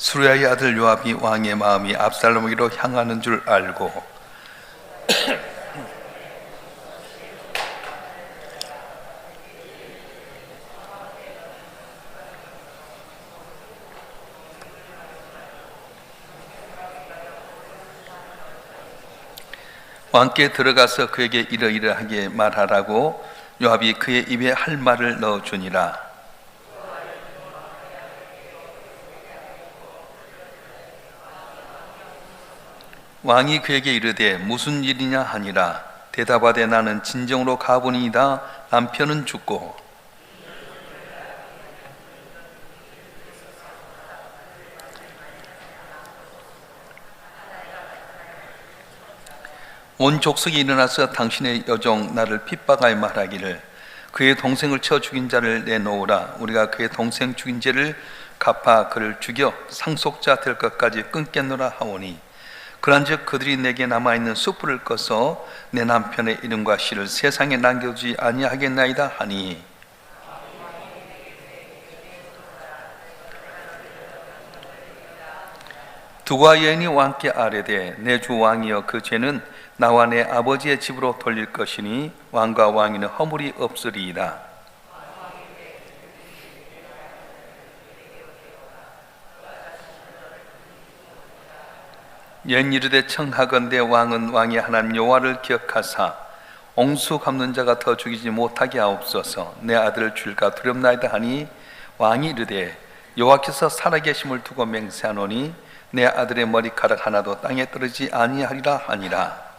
수리아의 아들 요압이 왕의 마음이 압살롬에게로 향하는 줄 알고 왕께 들어가서 그에게 이러이러하게 말하라고 요압이 그의 입에 할 말을 넣어 주니라 왕이 그에게 이르되 무슨 일이냐 하니라. 대답하되 나는 진정으로 가보니이다. 남편은 죽고. 온 족속이 일어나서 당신의 여종 나를 핍박하여 말하기를 그의 동생을 쳐 죽인 자를 내놓으라. 우리가 그의 동생 죽인 죄를 갚아 그를 죽여 상속자 될 것까지 끊겠노라 하오니 그런즉 그들이 내게 남아 있는 숯불을 꺼서 내 남편의 이름과 씨를 세상에 남겨두지 아니하겠나이다 하니 두가 여인이 왕께 아뢰되 내 주 왕이여 그 죄는 나와 내 아버지의 집으로 돌릴 것이니 왕과 왕위는 허물이 없으리이다. 연 이르되 청하건대 왕은 왕의 하나님 여호와를 기억하사 옹수 갚는 자가 더 죽이지 못하게 하옵소서. 내 아들을 줄까 두렵나이다 하니 왕이 이르되 여호와께서 살아계심을 두고 맹세하노니 내 아들의 머리카락 하나도 땅에 떨어지지 아니하리라 하니라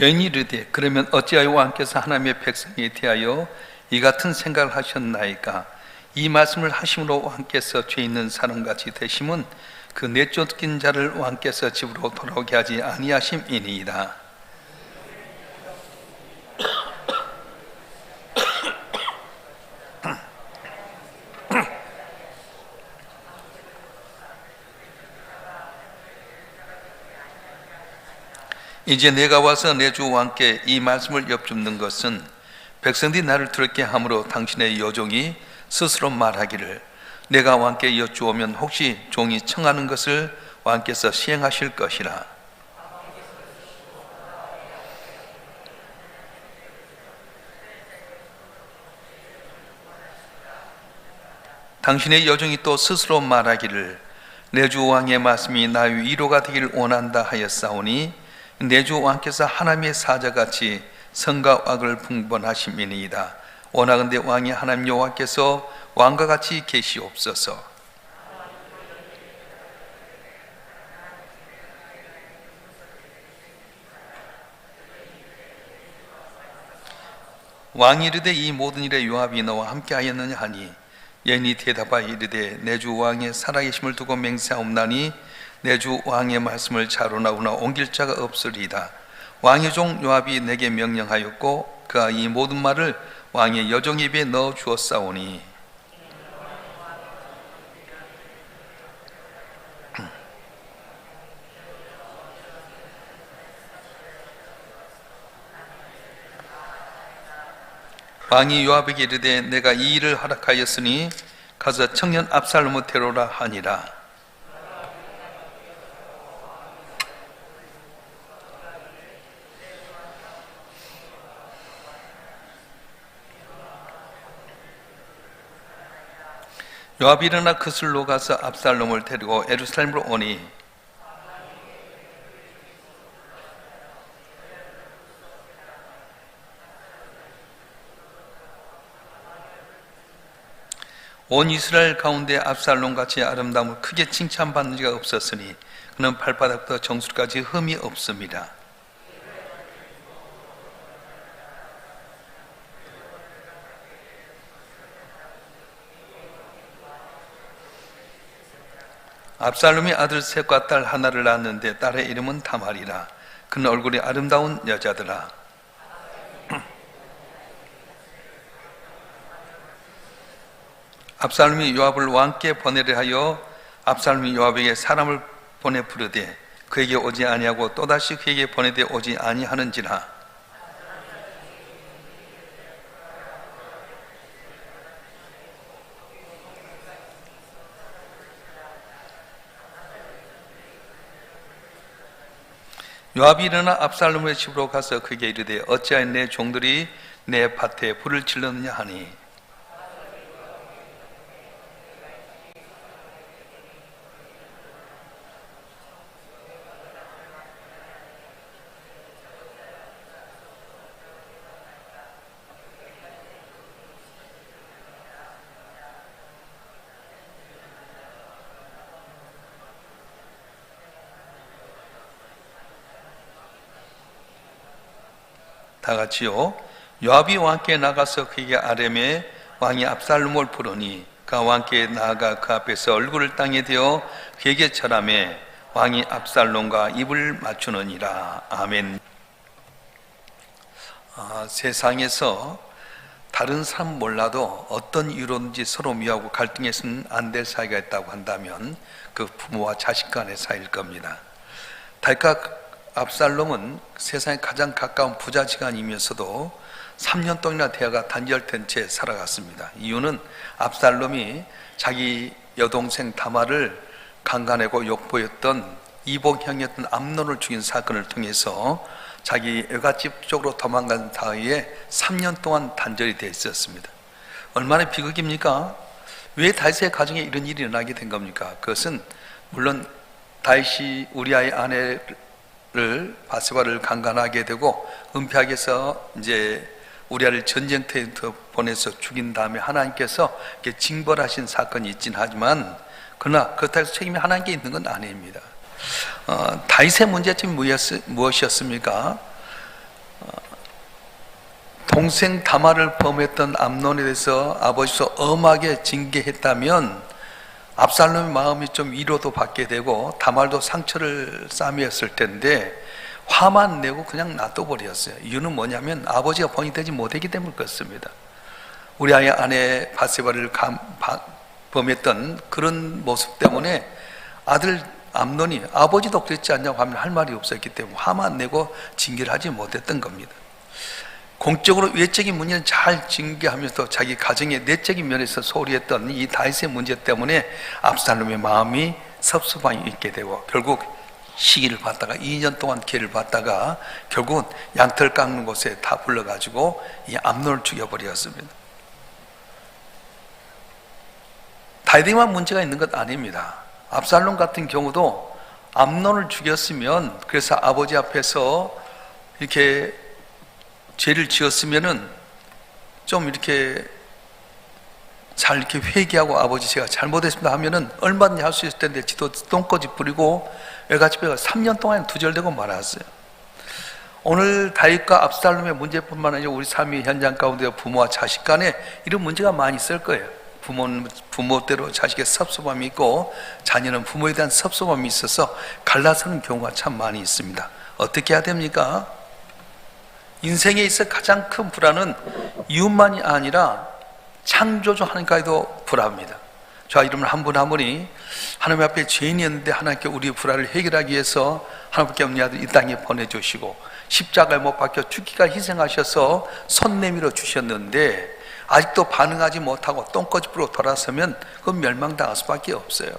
여인이 이르되 그러면 어찌하여 왕께서 하나님의 백성에 대하여 이 같은 생각을 하셨나이까? 이 말씀을 하심으로 왕께서 죄 있는 사람같이 되심은 그 내쫓긴 자를 왕께서 집으로 돌아오게 하지 아니하심이니이다 이제 내가 와서 내주 왕께 이 말씀을 엽줍는 것은 백성들이 나를 두렵게 함으로 당신의 여종이 스스로 말하기를 내가 왕께 여쭈오면 혹시 종이 청하는 것을 왕께서 시행하실 것이라. 당신의 여종이 또 스스로 말하기를 내 주 왕의 말씀이 나의 위로가 되기를 원한다 하였사오니 내주 왕께서 하나님의 사자같이 성과 악을 풍번하심이니이다. 원하건대 왕이 하나님 여호와께서 왕과 같이 계시옵소서. 왕이 이르되 이 모든 일에 요압이 너와 함께 하였느냐 하니 여인이 대답하여 이르되 내 주 왕의 살아계심을 두고 맹세하옵나니 내주 왕의 말씀을 자로나오나 옮길 자가 없으리이다. 왕의 종 요압이 내게 명령하였고 그가 이 모든 말을 왕의 여종 입에 넣어 주었사오니. 왕이 요압에게 이르되 내가 이 일을 허락하였으니 가서 청년 압살롬을 데려라 하니라 요압이 일어나 그슬로 가서 압살롬을 데리고 에루살렘으로 오니 온 이스라엘 가운데 압살롬 같이 아름다움을 크게 칭찬받는 자가 없었으니 그는 발바닥부터 정수리까지 흠이 없습니다. 압살롬이 아들 셋과 딸 하나를 낳았는데 딸의 이름은 다말이라. 그는 얼굴이 아름다운 여자더라. 압살롬이 요압을 왕께 보내려 하여 압살롬이 요압에게 사람을 보내 부르되 그에게 오지 아니하고 또다시 그에게 보내되 오지 아니하는지라 요압이 일어나 압살롬의 집으로 가서 그에게 이르되 어찌하여 내 종들이 내 밭에 불을 질렀느냐 하니 다 같이요. 요압이 왕께 나가서 그에게 아렘의 왕이 압살롬을 부르니 그 왕께 나아가 그 앞에서 얼굴을 땅에 대어 그에게 절하매 왕이 압살롬과 입을 맞추느니라. 아멘. 아, 세상에서 다른 사람 몰라도 어떤 이유로든지 서로 미워하고 갈등해서는 안 될 사이가 있다고 한다면 그 부모와 자식 간의 사이일 겁니다. 달각 압살롬은 세상에 가장 가까운 부자 지간이면서도 3년 동안이나 대화가 단절된 채 살아갔습니다. 이유는 압살롬이 자기 여동생 다말을 강간하고 욕보였던 이복형이었던 암론을 죽인 사건을 통해서 자기 여갓집 쪽으로 도망간 사이에 3년 동안 단절이 되어 있었습니다. 얼마나 비극입니까? 왜 다윗의 가정에 이런 일이 일어나게 된 겁니까? 그것은 물론 다윗이 우리아의 아내를 바세바를 강간하게 되고 은폐하게 해서 이제 우리아를 전쟁터에 보내서 죽인 다음에 하나님께서 징벌하신 사건이 있긴 하지만 그러나 그렇다고 해서 책임이 하나님께 있는 건 아닙니다. 어, 다윗의 문제점이 무엇이었- 무엇이었습니까? 어, 동생 다말을 범했던 암론에 대해서 아버지서 엄하게 징계했다면 압살롬의 마음이 좀 위로도 받게 되고 다말도 상처를 싸매었을 텐데 화만 내고 그냥 놔둬버렸어요. 이유는 뭐냐면 아버지가 본이 되지 못했기 때문에 그렇습니다. 우리 아이 아내 바세바를 범했던 그런 모습 때문에 아들 암론이 아버지도 그랬지 않냐고 하면 할 말이 없었기 때문에 화만 내고 징계를 하지 못했던 겁니다. 공적으로 외적인 문제는 잘 징계하면서 자기 가정의 내적인 면에서 소홀히 했던 이 다윗의 문제 때문에 압살롬의 마음이 섭섭함이 있게 되고 결국 시기를 받다가 2년 동안 기회를 받다가 결국은 양털 깎는 곳에 다 불러가지고 이 암론을 죽여버렸습니다. 다윗에만 문제가 있는 것 아닙니다. 압살롬 같은 경우도 암론을 죽였으면 그래서 아버지 앞에서 이렇게 죄를 지었으면은 좀 이렇게 잘 이렇게 회개하고 아버지 제가 잘못했습니다 하면은 얼마든지 할 수 있을 텐데 지도 똥꼬집 부리고 애가집에 가 3년 동안 두절되고 말았어요. 오늘 다윗과 압살롬의 문제뿐만 아니라 우리 삶의 현장 가운데 부모와 자식 간에 이런 문제가 많이 있을 거예요. 부모는 부모대로 자식의 섭섭함이 있고 자녀는 부모에 대한 섭섭함이 있어서 갈라서는 경우가 참 많이 있습니다. 어떻게 해야 됩니까? 인생에 있어 가장 큰 불안은 이웃만이 아니라 창조주 하나님까지도 불안합니다. 저 이름을 한 분 한 분이 하나님 앞에 죄인이었는데 하나님께 우리의 불안을 해결하기 위해서 하나님께 없는 아들 이 땅에 보내주시고 십자가에 못 박혀 죽기가 희생하셔서 손 내밀어 주셨는데 아직도 반응하지 못하고 똥꼬집으로 돌아서면 그건 멸망당할 수밖에 없어요.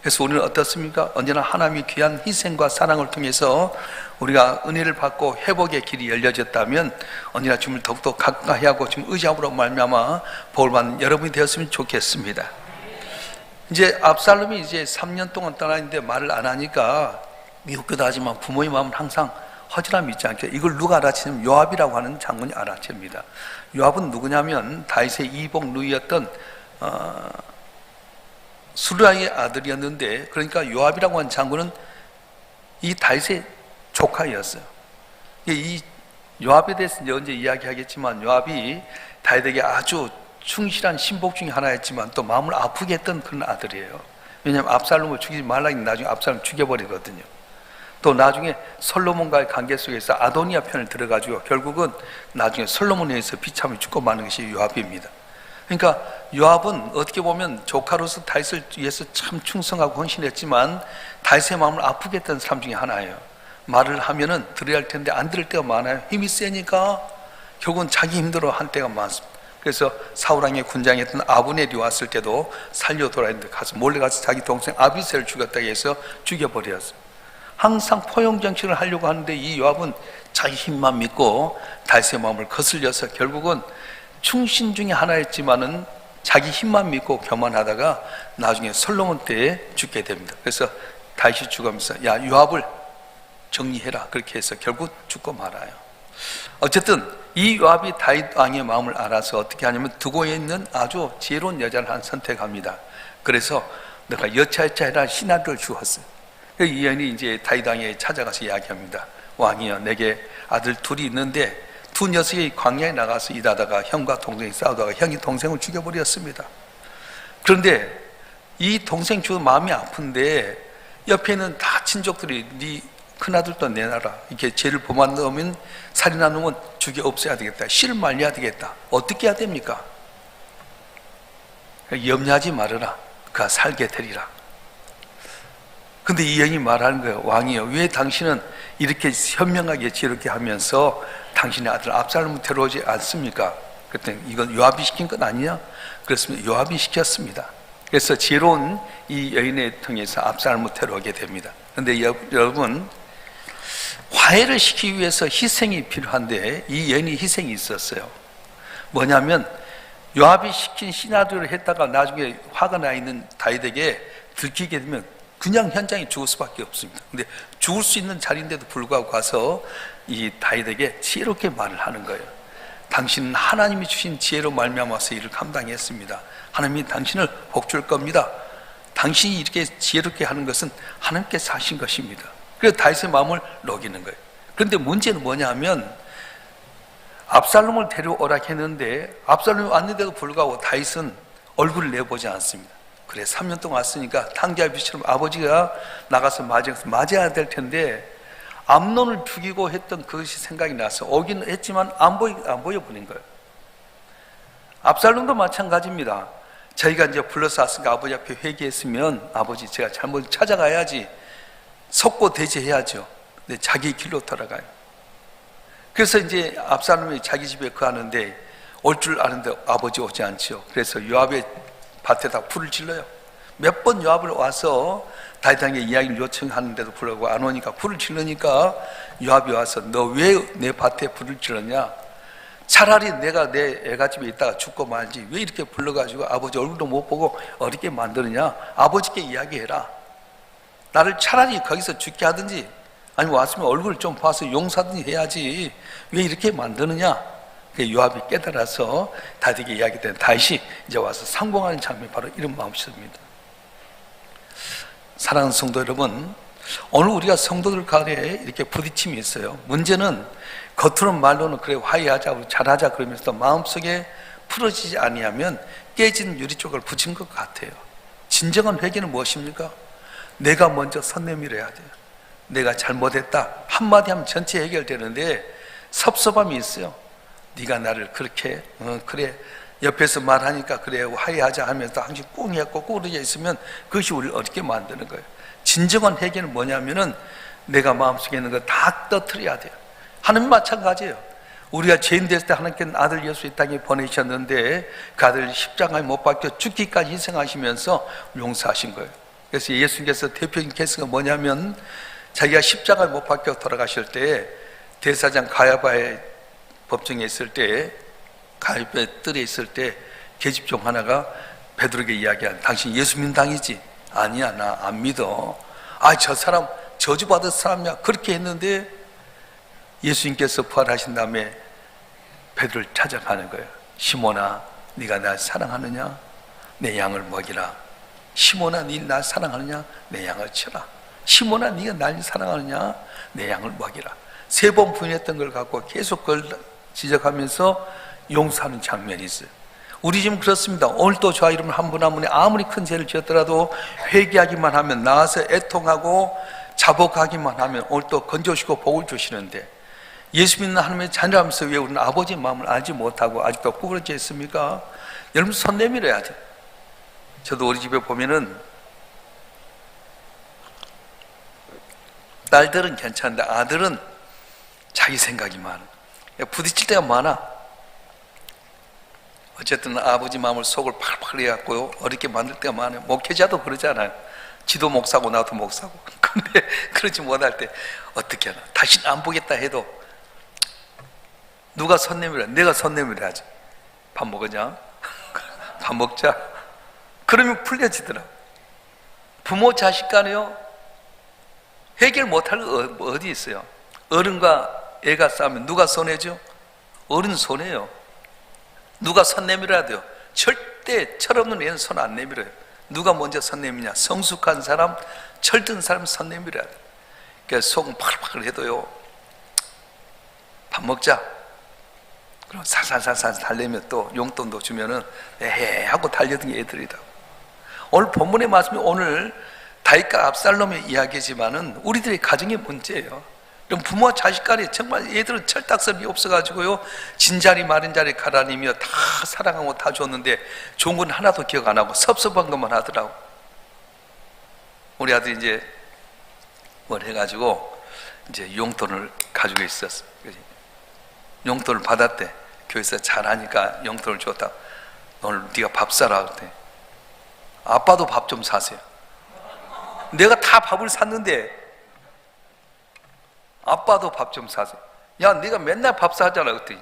그래서 우리는 어떻습니까? 언제나 하나님의 귀한 희생과 사랑을 통해서 우리가 은혜를 받고 회복의 길이 열려졌다면 언제나 주님을 더욱더 가까이 하고 지금 의지함으로 말미암아 복을 받는 여러분이 되었으면 좋겠습니다. 이제 압살롬이 이제 3년 동안 떠나는데 말을 안 하니까 미흡기도 하지만 부모의 마음은 항상 허전함이 있지 않게 이걸 누가 알아채냐면 요압이라고 하는 장군이 알아챕니다. 요압은 누구냐면 다윗의 이복 누이였던 어, 수르아의 아들이었는데 그러니까 요압이라고 하는 장군은 이 다윗의 조카였어요. 이 요압에 대해서 언제 이야기하겠지만 요압이 다윗에게 아주 충실한 신복 중에 하나였지만 또 마음을 아프게 했던 그런 아들이에요. 왜냐하면 압살롬을 죽이지 말라니 나중에 압살롬 죽여버리거든요. 또 나중에 솔로몬과의 관계 속에서 아도니아 편을 들어가지고 결국은 나중에 솔로몬에 의해서 비참히 죽고 마는 것이 요압입니다. 그러니까 요압은 어떻게 보면 조카로서 다윗을 위해서 참 충성하고 헌신했지만 다윗의 마음을 아프게 했던 사람 중에 하나예요. 말을 하면은 들어야 할 텐데 안 들을 때가 많아요. 힘이 세니까 결국은 자기 힘들어 한 때가 많습니다. 그래서 사우랑의 군장에 있던 아브넬이 왔을 때도 살려 돌아 했는데 가서 몰래 가서 자기 동생 아비셀을 죽였다고 해서 죽여버렸어요. 항상 포용 정치를 하려고 하는데 이 요압은 자기 힘만 믿고 다윗의 마음을 거슬려서 결국은 충신 중에 하나였지만은 자기 힘만 믿고 교만하다가 나중에 솔로몬 때에 죽게 됩니다. 그래서 다윗이 죽으면서 야 요압을 정리해라 그렇게 해서 결국 죽고 말아요. 어쨌든 이 요압이 다윗 왕의 마음을 알아서 어떻게 하냐면 두고 있는 아주 지혜로운 여자를 한 선택합니다. 그래서 내가 여차여차해라 신하를 주었어요. 이 여인이 이제 다윗 왕에 찾아가서 이야기합니다. 왕이여 내게 아들 둘이 있는데 두 녀석이 광야에 나가서 일하다가 형과 동생이 싸우다가 형이 동생을 죽여버렸습니다. 그런데 이 동생 죽은 마음이 아픈데 옆에 있는 다 친족들이 네 큰아들도 내놔라. 이렇게 죄를 범한 놈은 살인한 놈은 죽여 없애야 되겠다. 씨를 말려야 되겠다. 어떻게 해야 됩니까? 염려하지 말아라. 그가 살게 되리라. 근데 이 여인이 말하는 거예요. 왕이요. 왜 당신은 이렇게 현명하게 지혜롭게 하면서 당신의 아들 압살롬을 데려오지 않습니까? 그랬더니 이건 요압이 시킨 것 아니냐? 그랬으면 요압이 시켰습니다. 그래서 지혜로운 이 여인을 통해서 압살롬을 데려오게 됩니다. 근데 여, 여러분 화해를 시키기 위해서 희생이 필요한데 이 여인이 희생이 있었어요. 뭐냐면 요압이 시킨 신하들을 했다가 나중에 화가 나 있는 다윗에게 들키게 되면 그냥 현장에 죽을 수밖에 없습니다. 근데 죽을 수 있는 자리인데도 불구하고 가서 이 다윗에게 지혜롭게 말을 하는 거예요. 당신은 하나님이 주신 지혜로 말미암아서 이를 감당했습니다. 하나님이 당신을 복줄 겁니다. 당신이 이렇게 지혜롭게 하는 것은 하나님께서 하신 것입니다. 그래서 다윗의 마음을 녹이는 거예요. 그런데 문제는 뭐냐면 압살롬을 데려오라 했는데 압살롬이 왔는데도 불구하고 다윗은 얼굴을 내보지 않습니다. 그래 3년 동안 왔으니까 탕자비처럼 아버지가 나가서 맞이해서 맞아야 될 텐데 암론을 죽이고 했던 그것이 생각이 나서 오긴 했지만 안 보이 안 보여 버린 거예요. 압살롬도 마찬가지입니다. 저희가 이제 불러서 왔으니까 아버지 앞에 회개했으면 아버지 제가 잘못 찾아가야지 속고 대제해야죠. 근데 자기 길로 돌아가요. 그래서 이제 압살롬이 자기 집에 거하는데 올 줄 아는데 아버지 오지 않지요. 그래서 요압의 밭에다 불을 질러요. 몇 번 요압을 와서 다윗에게 이야기를 요청하는데도 불구하고 안 오니까 불을 질르니까 요압이 와서 너 왜 내 밭에 불을 질렀냐? 차라리 내가 내 애가 집에 있다가 죽고 말지 왜 이렇게 불러가지고 아버지 얼굴도 못 보고 어렵게 만드느냐? 아버지께 이야기해라. 나를 차라리 거기서 죽게 하든지 아니면 왔으면 얼굴 좀 봐서 용서하든지 해야지 왜 이렇게 만드느냐? 그 요압이 깨달아서 다윗에게 이야기된 다윗이 이제 와서 상봉하는 장면 바로 이런 마음씨입니다. 사랑하는 성도 여러분, 오늘 우리가 성도들 간에 이렇게 부딪힘이 있어요. 문제는 겉으로는 말로는 그래 화해하자, 잘하자 그러면서 마음속에 풀어지지 아니하면 깨진 유리 쪽을 붙인 것 같아요. 진정한 회개는 무엇입니까? 내가 먼저 선 내밀어야 돼요. 내가 잘못했다 한마디 하면 전체 해결되는데 섭섭함이 있어요. 네가 나를 그렇게 어, 그래 옆에서 말하니까 그래 화해하자 하면서 항상 꿍했고 꾸러져 있으면 그것이 우리를 어렵게 만드는 거예요. 진정한 해결은 뭐냐면은 내가 마음속에 있는 거 다 떠트려야 돼요. 하나님 마찬가지예요. 우리가 죄인 됐을 때 하나님께는 아들 예수 이 땅에 보내셨는데 그 아들 십자가에 못 박혀 죽기까지 희생하시면서 용서하신 거예요. 그래서 예수님께서 대표적인 케이스가 뭐냐면 자기가 십자가에 못 박혀 돌아가실 때 대사장 가야바의 법정에 있을 때 가야바의 뜰에 있을 때 계집 종 하나가 베드로에게 이야기한 당신 예수 민당이지? 아니야 나 안 믿어 아 저 사람 저주받은 사람이야 그렇게 했는데 예수님께서 부활하신 다음에 베드로를 찾아가는 거예요 시몬아 네가 날 사랑하느냐? 내 양을 먹이라 시몬아 네날 사랑하느냐? 내 양을 쳐라 시몬아 네가 날 사랑하느냐? 내 양을 먹이라 세 번 부인했던 걸 갖고 계속 그걸 지적하면서 용서하는 장면이 있어요 우리 지금 그렇습니다. 오늘도 저와 여러분 한분 한 분이 아무리 큰 죄를 지었더라도 회개하기만 하면 나와서 애통하고 자복하기만 하면 오늘도 건져주시고 복을 주시는데 예수 믿는 하나님의 자녀라면서 왜 우리는 아버지의 마음을 알지 못하고 아직도 구부러져 있습니까? 여러분 손 내밀어야 돼요. 저도 우리 집에 보면은 딸들은 괜찮은데 아들은 자기 생각이 많아. 부딪힐 때가 많아. 어쨌든 아버지 마음을 속을 팔팔 해갖고요 어렵게 만들 때가 많아요 목회자도 그러잖아요 지도 목사고 나도 목사고 근데 그러지 못할 때 어떻게 하나? 다시는 안 보겠다 해도 누가 손 내밀어? 내가 손 내밀어 야지 밥 먹으냐? 밥 먹자. 그러면 풀려지더라. 부모 자식 간에요. 해결 못할 거 어디 있어요? 어른과 애가 싸우면 누가 손해죠? 어른 손해요. 누가 손 내밀어야 돼요? 절대 철없는 애는 손 안 내밀어요. 누가 먼저 손 내미냐? 성숙한 사람, 철든 사람 손 내밀어야 돼. 그러니까 속은 파글파글 해도요. 밥 먹자. 그럼 살살살살 달래면 또 용돈도 주면은 에헤 하고 달려든 게 애들이다. 오늘 본문의 말씀이 오늘 다윗과 압살롬의 이야기지만은 우리들의 가정의 문제예요. 그럼 부모와 자식 간에 정말 얘들은 철딱선이 없어가지고요 진자리 마른 자리 가라니며 다 사랑하고 다 줬는데 좋은 건 하나도 기억 안 하고 섭섭한 것만 하더라고. 우리 아들이 이제 뭘 해가지고 이제 용돈을 가지고 있었어. 용돈을 받았대. 교회에서 잘하니까 용돈을 줬다. 오늘 네가 밥 사라 그때. 아빠도 밥 좀 사세요. 내가 다 밥을 샀는데 아빠도 밥 좀 사세요. 야, 네가 맨날 밥 사잖아 그랬더니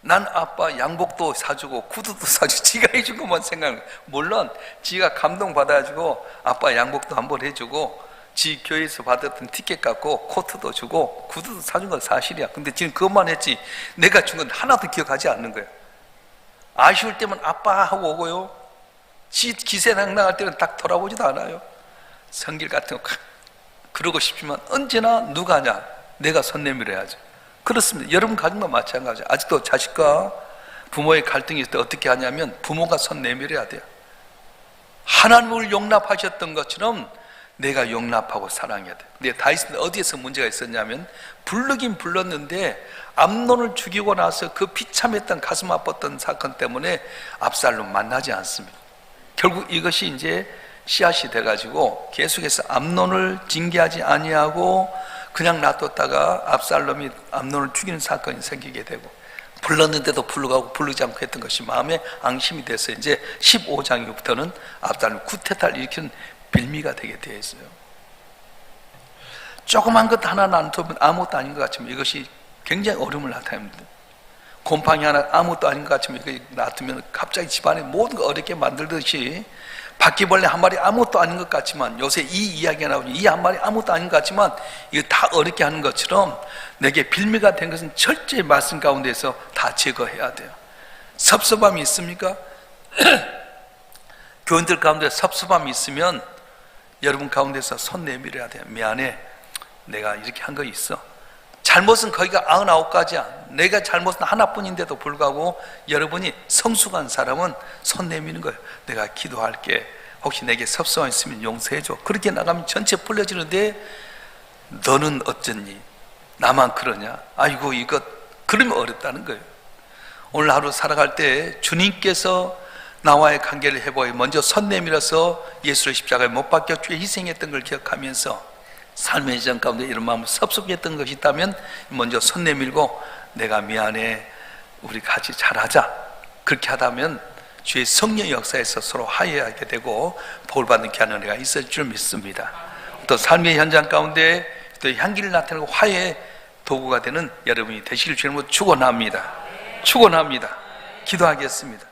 난 아빠 양복도 사주고 구두도 사주고 지가 해준 것만 생각해. 물론 지가 감동 받아가지고 아빠 양복도 한번 해주고 지 교회에서 받았던 티켓 갖고 코트도 주고 구두도 사준 건 사실이야. 근데 지금 그것만 했지 내가 준 건 하나도 기억하지 않는 거야. 아쉬울 때만 아빠 하고 오고요. 지 기세낭낭할 때는 딱 돌아보지도 않아요. 성길 같은 거 칵, 그러고 싶지만 언제나 누가 하냐? 내가 손 내밀어야죠. 그렇습니다. 여러분 가정과 마찬가지예요. 아직도 자식과 부모의 갈등이 있을 때 어떻게 하냐면 부모가 손 내밀어야 돼요. 하나님을 용납하셨던 것처럼 내가 용납하고 사랑해야 돼. 근데 다윗은 어디에서 문제가 있었냐면 부르긴 불렀는데 암론을 죽이고 나서 그 비참했던 가슴 아팠던 사건 때문에 압살롬 만나지 않습니다. 결국 이것이 이제 씨앗이 돼가지고 계속해서 암론을 징계하지 아니하고 그냥 놔뒀다가 압살롬이 암론을 죽이는 사건이 생기게 되고 불렀는데도 불러가고 부르지 않고 했던 것이 마음에 앙심이 돼서 이제 15장 이후부터는 압살롬 쿠데타를 일으키는 빌미가 되게 되어 있어요. 조그만 것 하나 놔두면 아무것도 아닌 것 같지만 이것이 굉장히 어려움을 나타냅니다. 곰팡이 하나 아무것도 아닌 것 같지만 이거 놔두면 갑자기 집안에 모든 거 어렵게 만들듯이 바퀴벌레 한 마리 아무것도 아닌 것 같지만 요새 이 이야기가 나오니 이 한 마리 아무것도 아닌 것 같지만 이거 다 어렵게 하는 것처럼 내게 빌미가 된 것은 철저히 말씀 가운데서 다 제거해야 돼요. 섭섭함이 있습니까? 교인들 가운데 섭섭함이 있으면 여러분 가운데서 손 내밀어야 돼요. 미안해. 내가 이렇게 한 거 있어. 잘못은 거기가 99가지야. 내가 잘못은 하나뿐인데도 불구하고 여러분이 성숙한 사람은 손 내미는 거예요. 내가 기도할게. 혹시 내게 섭섭함 있으면 용서해줘. 그렇게 나가면 전체 풀려지는데 너는 어쩌니? 나만 그러냐? 아이고 이것 그러면 어렵다는 거예요. 오늘 하루 살아갈 때 주님께서 나와의 관계를 해보여 먼저 손 내밀어서 예수를 십자가에 못 박혀 주의 희생했던 걸 기억하면서 삶의 전 가운데 이런 마음 섭섭했던 것이 있다면 먼저 손 내밀고 내가 미안해 우리 같이 잘하자. 그렇게 하다면 주의 성령 역사에서 서로 화해하게 되고 복받는 귀한 은혜가 있을 줄 믿습니다. 또 삶의 현장 가운데 또 향기를 나타내고 화해 도구가 되는 여러분이 되시길 주님으로 축원합니다. 축원합니다. 기도하겠습니다